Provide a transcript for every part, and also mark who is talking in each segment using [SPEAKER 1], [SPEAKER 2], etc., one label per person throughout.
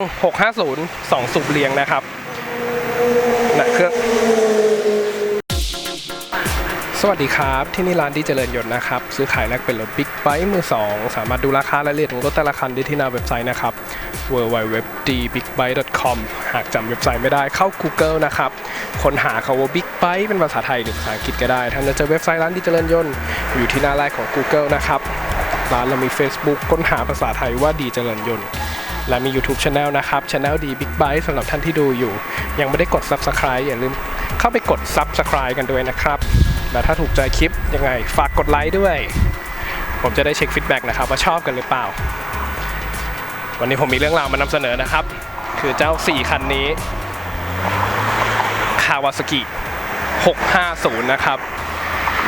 [SPEAKER 1] 650 2 สูบเรียงนะครับนะเครื่องสวัสดีครับ ที่นี่ร้านดีเจริญยนต์นะครับ ซื้อขายแลกเป็นรถบิ๊กไบค์มือ 2 สามารถดูราคารายละเอียดของรถแต่ละคันได้ที่หน้าเว็บไซต์นะครับ www.dbigbike.com หากจำเว็บไซต์ไม่ได้เข้า Google นะครับค้นหาคำว่า Big Bike เป็นภาษาไทยหรือภาษาอังกฤษก็ได้ท่านจะเจอเว็บไซต์ร้านดีเจริญยนต์อยู่ที่หน้าแรกของ Google นะครับร้านเรามี Facebook ค้นหาภาษาไทยว่าดีเจริญยนต์ และมี YouTube Channel นะครับ Channel ดี Big Bike สำหรับท่านที่ดูอยู่ ยังไม่ได้กด Subscribe อย่าลืมเข้าไปกด Subscribe กันด้วยนะครับ และถ้าถูกใจคลิปยังไงฝากกดไลค์ด้วย ผมจะได้เช็คฟีดแบ็กนะครับว่าชอบกันหรือเปล่า วันนี้ผมมีเรื่องราวมานำเสนอนะครับ คือเจ้า 4 คันนี้คาวาสกิ650 นะครับ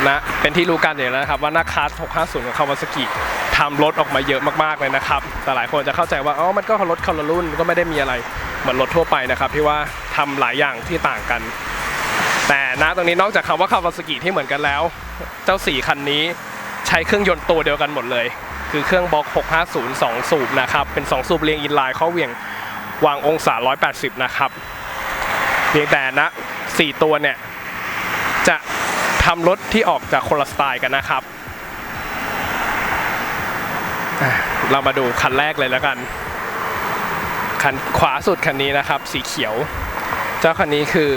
[SPEAKER 1] นะเป็นที่รู้กันอยู่แล้วนะครับว่านักคัส650 ของคาวาสกิทำรถออกมาเยอะมากๆเลยนะครับ แต่หลายคนจะเข้าใจว่าอ๋อมันก็รถคนละรุ่นก็ไม่ได้มีอะไรเหมือนรถทั่วไปนะครับที่ว่าทำหลายอย่างที่ต่างกัน แต่ณตรงนี้นอกจากคำว่าคาวาสกิที่เหมือนกันแล้ว เจ้า4คันนี้ใช้เครื่องยนต์ตัวเดียวกันหมดเลย คือเครื่องบล็อก 650 2 สูบนะครับเป็น 2 สูบเรียงอินไลน์ข้าเหวี่ยงวางองศา 180 นะครับเพียงแต่นะ 4 ตัวเนี่ยจะทำรถที่ออกจากคนละสไตล์กันนะครับ เรามาดูคันแรกเลยแล้วกัน คันขวาสุดคันนี้นะครับ สีเขียว เจ้าคันนี้คือ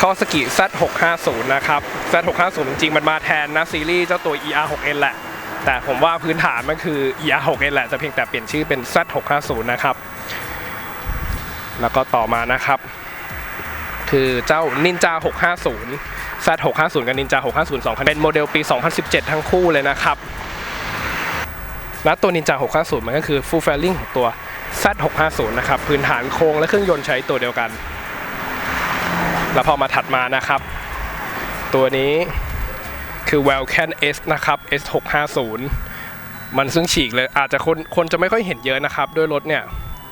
[SPEAKER 1] Kawasaki Z650 นะครับ Z650 จริงๆ มันมาแทนนะซีรีส์เจ้าตัว ER6N แหละ แต่ผมว่าพื้นฐานมันคือ ER6N แหละ แต่เพียงแต่เปลี่ยนชื่อเป็น Z650 นะครับ แล้วก็ต่อมานะครับ คือเจ้า Ninja 650 Z650 กับ Ninja 650 2คันเป็นโมเดลปี 2017 ทั้งคู่เลยนะครับ และตัว Ninja 650 มันก็คือ full fairing ของตัว Z650 นะครับ พื้นฐานโครงและเครื่องยนต์ใช้ตัวเดียวกัน แล้วพอมาถัดมานะครับ ตัวนี้คือ w e l c a n S นะครับ S650 มันซึ่งฉีกเลยอาจจะคนคนจะไม่ค่อยเห็นเยอะนะครับ ด้วยรถเนี่ย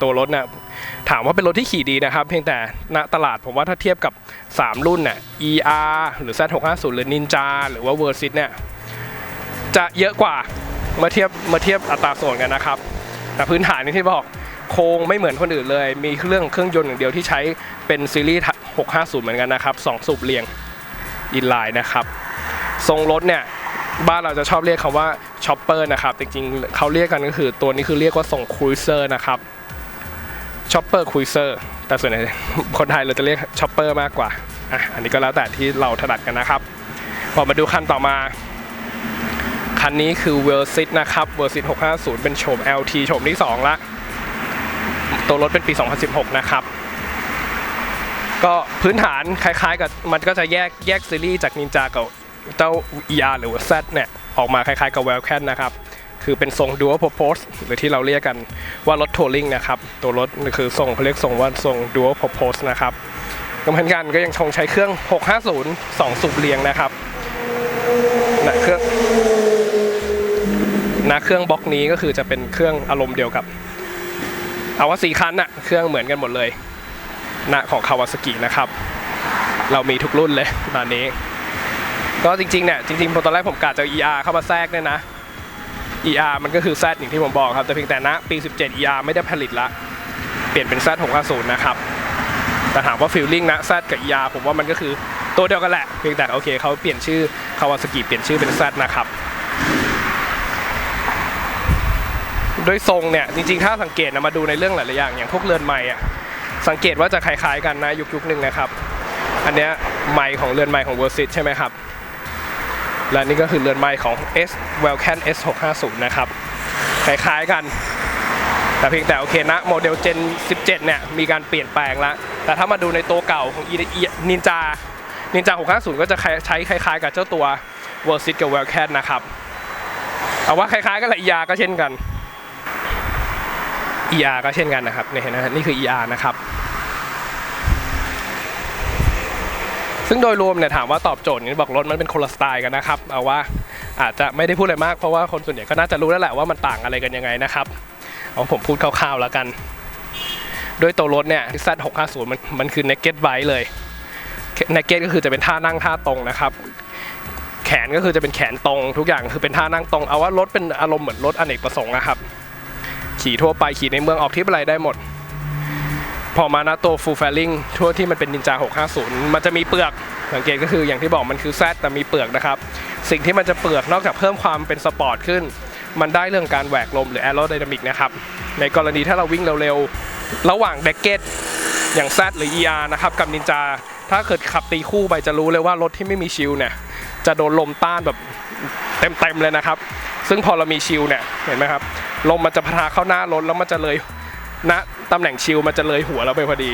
[SPEAKER 1] ตัวรถเนี่ยถามว่าเป็นรถที่ขี่ดีนะครับ เพียงแต่ณตลาดผมว่าถ้าเทียบกับ 3 รุ่นเนี่ย ER หรือ Z650 หรือ Ninja หรือว่า Versys เนี่ยจะเยอะกว่า เมื่อเทียบเมื่อเทียบอัตราส่วนกันนะครับ แต่พื้นฐานนี่ที่บอกโครงไม่เหมือนคนอื่นเลย มีเครื่องเครื่องยนต์อย่างเดียวที่ใช้เป็นซีรีส์ 650 เหมือนกันนะครับ 2 สูบเรียงอินไลน์นะครับ ทรงรถเนี่ยบ้านเราจะชอบเรียกคำว่าช็อปเปอร์นะครับจริงๆเขาเรียกกันก็คือตัวนี้คือเรียกว่าทรงครูเซอร์นะครับช็อปเปอร์ครูเซอร์แต่ส่วนใหญ่คนไทยเราจะเรียกช็อปเปอร์มากกว่าอะอันนี้ก็แล้วแต่ที่เราถนัดกันนะครับพอมาดูคันต่อมา คันนี้คือ v e r s i t นะครับ v e r s i t 650 เป็นโฉม LT โฉมที่ 2 ละ ตัวรถเป็นปี 2016 นะครับ ก็พื้นฐานคล้ายๆกับมันก็จะแยกแยกซีรีส์จากนินจากับเจ้า ER หรือ Z เนี่ย ออกมาคล้ายๆกับ w e l c a n นะครับคือเป็นทรง dual purpose หรือที่เราเรียกกันว่ารถ touring นะครับ ตัวรถคือทรงเขาเรียกทรงว่าทรง dual purpose นะครับก็เหมือนกันก็ยังคงใช้เครื่อง 650 2 สูบเรียงนะครับนะเครื่อง นะเครื่องบล็อกนี้ก็คือจะเป็นเครื่องอารมณ์เดียวกับเอาว่าสี่คันน่ะเครื่องเหมือนกันหมดเลยนะของคาวาสกินะครับ เรามีทุกรุ่นเลยตอนนี้ ก็จริงๆเนี่ยจริงๆตอนแรกผมกะจะ ER เข้ามาแทรกเนี่ยนะ ER มันก็คือ Z อย่างที่ผมบอกครับ แต่เพียงแต่ณปี 17 ER ไม่ได้ผลิตละ เปลี่ยนเป็น Z 650นะครับ แต่ถามว่าฟิลลิ่งนะ Z กับ ER ผมว่ามันก็คือตัวเดียวกันแหละ เพียงแต่โอเคเขาเปลี่ยนชื่อคาวาสกิเปลี่ยนชื่อเป็น Z นะครับ โดยทรงเนี่ยจริงๆ ถ้าสังเกตนะมาดูในเรื่องหลายๆอย่างอย่างพวกเรือนไม้อะสังเกตว่าจะคล้ายๆกันนะยุคยุคหนึ่งนะครับ อันเนี้ยไม้ของเรือนไม้ของ v e r s i t ใช่ไหมครับ และนี่ก็คือเรือนไม้ของ S w e l c a n S650 นะครับคล้ายๆกันแต่เพียงแต่โอเคนะโมเดล Gen 17 เนี่ย มีการเปลี่ยนแปลงแล้ว แต่ถ้ามาดูในตัวเก่าของ Ninja Ninja 650 ก็จะใช้คล้ายๆ กับเจ้าตัว v e r s i t กับ w e l c a n นะครับ เอาว่าคล้ายๆกันแหละ ER ก็เช่นกัน ER ก็เช่นกันนะครับเนี่เห็นไหมฮะนี่คือ ER นะครับ ซึ่งโดยรวมเนี่ยถามว่าตอบโจทย์นี้บอกรถมันเป็นคนละสไตล์กันนะครับเอาว่าอาจจะไม่ได้พูดอะไรมากเพราะว่าคนส่วนใหญ่ก็น่าจะรู้แล้วแหละว่ามันต่างอะไรกันยังไงนะครับเอาผมพูดคร่าวๆแล้วกันโดยตัวรถเนี่ย Z650 มันมันคือ naked bike เลย naked ก็คือจะเป็นท่านั่งท่าตรงนะครับแขนก็คือจะเป็นแขนตรงทุกอย่างคือเป็นท่านั่งตรงเอาว่ารถเป็นอารมณ์เหมือนรถอเนกประสงค์นะครับ ขี่ทั่วไปขี่ในเมืองออกทริปอะไรได้หมด พอมานะตัว full fairing ทั่วที่มันเป็นนินจา 650 มันจะมีเปลือก สังเกตก็คืออย่างที่บอกมันคือแซดแต่มีเปลือกนะครับ สิ่งที่มันจะเปลือกนอกจากเพิ่มความเป็นสปอร์ตขึ้น มันได้เรื่องการแหวกลมหรือ aerodynamic นะครับ ในกรณีถ้าเราวิ่งเร็วๆ ระหว่างเด็กเกตอย่าง Z หรือ ER นะครับกับนินจา ถ้าเกิดขับตีคู่ไปจะรู้เลยว่ารถที่ไม่มีชิลเนี่ยจะโดนลมต้านแบบเต็มๆเลยนะครับ ซึ่งพอเรามีชิลเนี่ยเห็นไหมครับลมมันจะพาเข้าหน้ารถแล้วมันจะเลยณตำแหน่งชิลมันจะเลยหัวเราไปพอดี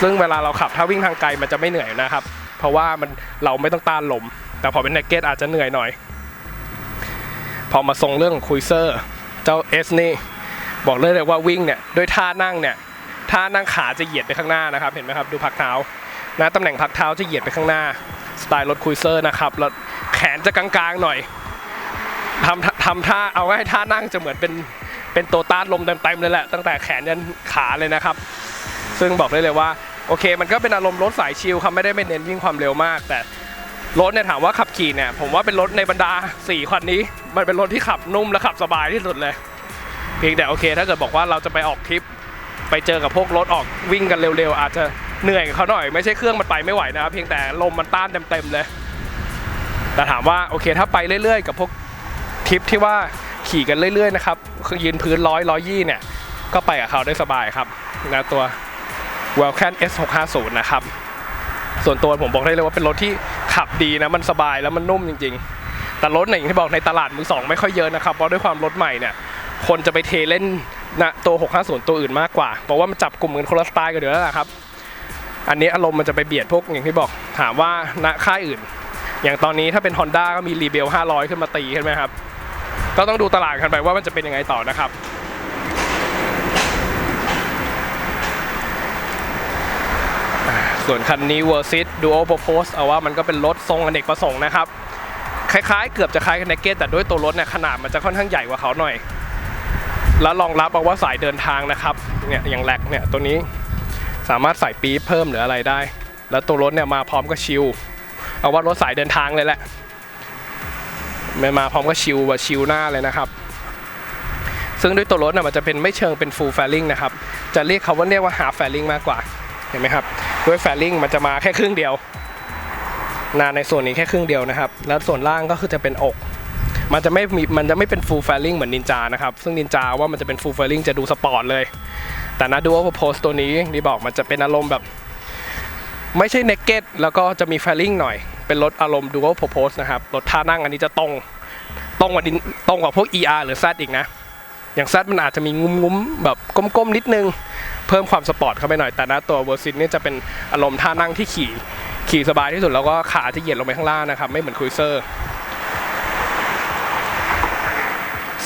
[SPEAKER 1] ซึ่งเวลาเราขับถ้าวิ่งทางไกลมันจะไม่เหนื่อยนะครับ เพราะว่ามันเราไม่ต้องต้านลม แต่พอเป็นเนกเก็ตอาจจะเหนื่อยหน่อย พอมาทรงเรื่องของคุยเซอร์เจ้า S นี่บอกเลยเลยว่าวิ่งเนี่ยด้วยท่านั่งเนี่ยท่านั่งขาจะเหยียดไปข้างหน้านะครับ เห็นไหมครับดูพักเท้านะตำแหน่งพักเท้าจะเหยียดไปข้างหน้า สไตล์รถคุยเซอร์นะครับแล้วแขนจะกลางๆหน่อย ทำทำท่าเอาง่ายท่านั่งจะเหมือนเป็นเป็นตัวต้านลมเต็มๆเลยแหละ ตั้งแต่แขนยันขาเลยนะครับ ซึ่งบอกได้เลยว่าโอเค มันก็เป็นอารมณ์รถสายชิลครับไม่ได้ไม่เน้นวิ่งความเร็วมาก แต่รถเนี่ยถามว่าขับขี่เนี่ยผมว่าเป็นรถในบรรดา4คันนี้ มันเป็นรถที่ขับนุ่มและขับสบายที่สุดเลย เพียงแต่โอเค ถ้าเกิดบอกว่าเราจะไปออกทริป ไปเจอกับพวกรถออกวิ่งกันเร็วๆ อาจจะเหนื่อยเขาหน่อยไม่ใช่เครื่องมันไปไม่ไหวนะครับเพียงแต่ลมมันต้านเต็มๆเลย แต่ถามว่าโอเค ถ้าไปเรื่อยๆ กับพวก ทริปที่ว่าขี่กันเรื่อยๆนะครับคือยืนพื้นร้อยร้อยยี่เนี่ย ก็ไปกับเขาได้สบายครับนะตัว w e l c a n S650 นะครับ ส่วนตัวผมบอกได้เลยว่าเป็นรถที่ขับดีนะมันสบายแล้วมันนุ่มจริง ๆ แต่รถเนี่ยอย่างที่บอกในตลาดมือสองไม่ค่อยเยอะนะครับเพราะด้วยความรถใหม่เนี่ยคนจะไปเทเล่นนะตัว 650 ตัวอื่นมากกว่า เพราะว่ามันจับกลุ่มกันคนละสไตล์กันเดี๋ยวแล้วละครับ อันนี้อารมณ์มันจะไปเบียดพวกอย่างที่บอก ถามว่าณค่ายอื่น อย่างตอนนี้ถ้าเป็น Honda ก็มีรีเบล500 ขึ้นมาตีใช่ไหมครับ ก็ต้องดูตลาดกันไปว่ามันจะเป็นยังไงต่อนะครับส่วนคันนี้ Versys Duo Purpose เอาว่ามันก็เป็นรถทรงอเนกประสงค์นะครับ คล้ายๆ เกือบจะคล้ายกับ Naked แต่ด้วยตัวรถเนี่ยขนาดมันจะค่อนข้างใหญ่กว่าเขาหน่อย แล้วรองรับเอาว่าสายเดินทางนะครับเนี่ยอย่างแลกเนี่ยตัวนี้สามารถใส่ปี๊บเพิ่มหรืออะไรได้ แล้วตัวรถเนี่ยมาพร้อมกับชิลเอาว่ารถสายเดินทางเลยแหละ มันมาพร้อมกับชิลว่าชิลหน้าเลยนะครับ ซึ่งด้วยตัวรถน่ะมันจะเป็นไม่เชิงเป็น full fairing นะครับ จะเรียกเขาว่าเรียกว่า half fairing มากกว่า เห็นไหมครับ ด้วย fairing มันจะมาแค่ครึ่งเดียวนาในส่วนนี้แค่ครึ่งเดียวนะครับ แล้วส่วนล่างก็คือจะเป็นอก มันจะไม่มี มันจะไม่เป็น full fairing เหมือนนินจานะครับ ซึ่งนินจาว่ามันจะเป็น full fairing จะดูสปอร์ตเลย แต่นะดูว่า pose ตัวนี้ที่บอกมันจะเป็นอารมณ์แบบ ไม่ใช่ naked แล้วก็จะมี fairing หน่อย เป็นรถอารมณ์ dual purpose นะครับ รถท่านั่งอันนี้จะตรง ตรงกว่าดินตรงกว่าพวก ER หรือ Z อีกนะ อย่าง Z มันอาจจะมีงุ้มๆแบบก้มๆนิดนึง เพิ่มความสปอร์ตเข้าไปหน่อย แต่นะตัวเวอร์ซินนี่จะเป็นอารมณ์ท่านั่งที่ขี่ขี่สบายที่สุดแล้วก็ขาจะเหยียดลงไปข้างล่างนะครับ ไม่เหมือนครูเซอร์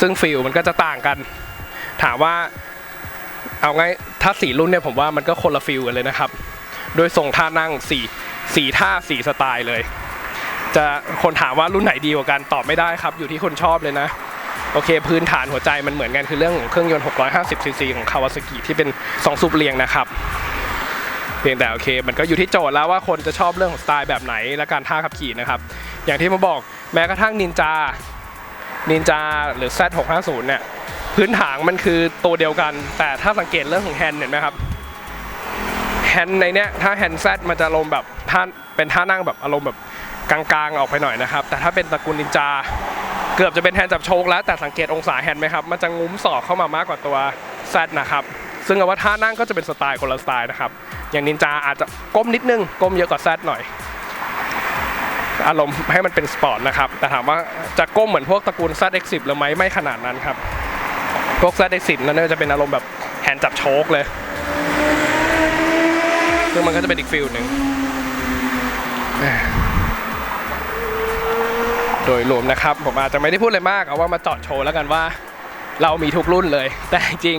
[SPEAKER 1] ซึ่งฟิลมันก็จะต่างกัน ถามว่าเอาไงถ้าสี่รุ่นเนี่ยผมว่ามันก็คนละฟิลกันเลยนะครับ โดยทรงท่านั่งสี่ สี่ท่าสี่สไตล์เลย จะคนถามว่ารุ่นไหนดีกว่ากันตอบไม่ได้ครับ อยู่ที่คนชอบเลยนะ โอเค พื้นฐานหัวใจมันเหมือนกันคือเรื่องของเครื่องยนต์ 650 ซีซีของคาวาซากิที่เป็น 2 สูบเรียงนะครับ เพียงแต่โอเค มันก็อยู่ที่โจทย์แล้วว่าคนจะชอบเรื่องของสไตล์แบบไหนและการท่าขับขี่นะครับ อย่างที่มาบอกแม้กระทั่งนินจานินจาหรือ Z650 เนี่ยพื้นฐานมันคือตัวเดียวกัน แต่ถ้าสังเกตเรื่องของแฮนด์เห็นไหมครับ แฮนด์ในเนี้ยถ้าแฮนด์แซดมันจะอารมณ์แบบท่าเป็นท่านั่งแบบอารมณ์แบบกลางๆออกไปหน่อยนะครับ แต่ถ้าเป็นตระกูลนินจา เกือบจะเป็นแฮนด์จับโชคแล้วแต่สังเกตองศาแฮนด์ไหมครับมันจะงุ้มศอกเข้ามามากกว่าตัวแซดนะครับซึ่งเอาว่าท่านั่งก็จะเป็นสไตล์คนละสไตล์นะครับอย่างนินจาอาจจะก้มนิดนึงก้มเยอะกว่าแซดหน่อยอารมณ์ให้มันเป็นสปอร์ตนะครับ แต่ถามว่าจะก้มเหมือนพวกตระกูล ZX10 หรือไม่ไม่ขนาดนั้นครับ พวก ZX10 นั่นจะเป็นอารมณ์แบบแฮนด์จับโชคเลย ซึ่งมันก็จะเป็นอีกฟิลหนึ่ง โดยรวมนะครับ ผมอาจจะไม่ได้พูดอะไรมาก เอาว่ามาจอดโชว์แล้วกันว่า เรามีทุกรุ่นเลย แต่จริง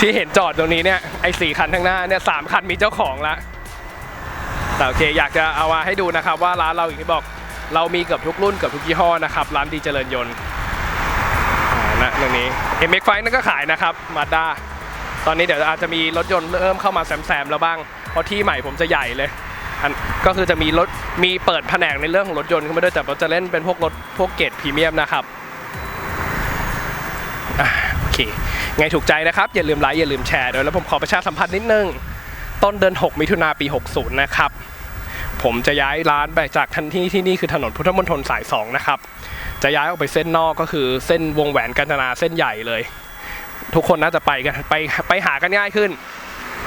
[SPEAKER 1] ที่เห็นจอดตรงนี้เนี่ยไอ้สี่คันข้างหน้าเนี่ยสามคันมีเจ้าของละแต่โอเคอยากจะเอามาให้ดูนะครับว่าร้านเราอย่างที่บอกเรามีเกือบทุกรุ่นเกือบทุกยี่ห้อนะครับร้านดีเจริญยนต์นะตรงนี้ MX5 นั่นก็ขายนะครับมาด้า ตอนนี้เดี๋ยวอาจจะมีรถยนต์เริ่มเข้ามาแซมๆแล้วบ้าง เพราะที่ใหม่ผมจะใหญ่เลยก็คือจะมีรถมีเปิดแผนกในเรื่องของรถยนต์ขึ้นมาด้วยแต่เราจะเล่นเป็นพวกรถพวกเกรดพรีเมียมนะครับโอเคไงถูกใจนะครับ อย่าลืมไลค์อย่าลืมแชร์ด้วยแล้วผมขอประชาสัมพันธ์นิดนึง ต้นเดือน 6 มิถุนาปี 60 นะครับ ผมจะย้ายร้านไปจากทันที่ที่นี่คือถนนพุทธมณฑลสาย 2 นะครับ จะย้ายออกไปเส้นนอกก็คือเส้นวงแหวนกาญจนาเส้นใหญ่เลย ทุกคนน่าจะไปกันไปไปหากันง่ายขึ้น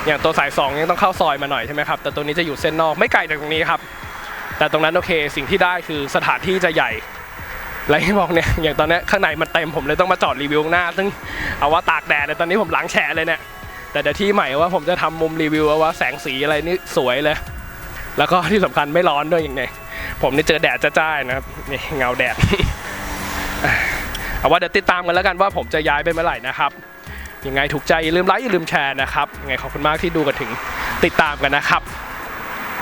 [SPEAKER 1] อย่างตัวสายสองยังต้องเข้าซอยมาหน่อยใช่ไหมครับแต่ตัวนี้จะอยู่เส้นนอกไม่ไกลจากตรงนี้ครับ แต่ตรงนั้นโอเค สิ่งที่ได้คือสถานที่จะใหญ่และที่บอกเนี่ยอย่างตอนนี้ข้างในมันเต็มผมเลยต้องมาจอดรีวิวหน้า ซึ่งเอาว่าตากแดดเลยตอนนี้ผมล้างแฉะเลยเนี่ยแต่เดี๋ยวที่ใหม่ว่าผมจะทำมุมรีวิวเอาว่าแสงสีอะไรนี่สวยเลย แล้วก็ที่สำคัญไม่ร้อนด้วยอย่างไงผมนี่เจอแดดจ้าๆนะครับนี่เงาแดด เอาว่าเดี๋ยวติดตามกันแล้วกันว่าผมจะย้ายไปเมื่อไหร่นะครับยังไงถูกใจอย่าลืมไลค์อย่าลืมแชร์นะครับยังไงขอบคุณมากที่ดูกันถึงติดตามกันนะครับ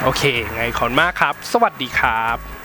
[SPEAKER 1] โอเคยังไงขอบคุณมากครับ สวัสดีครับ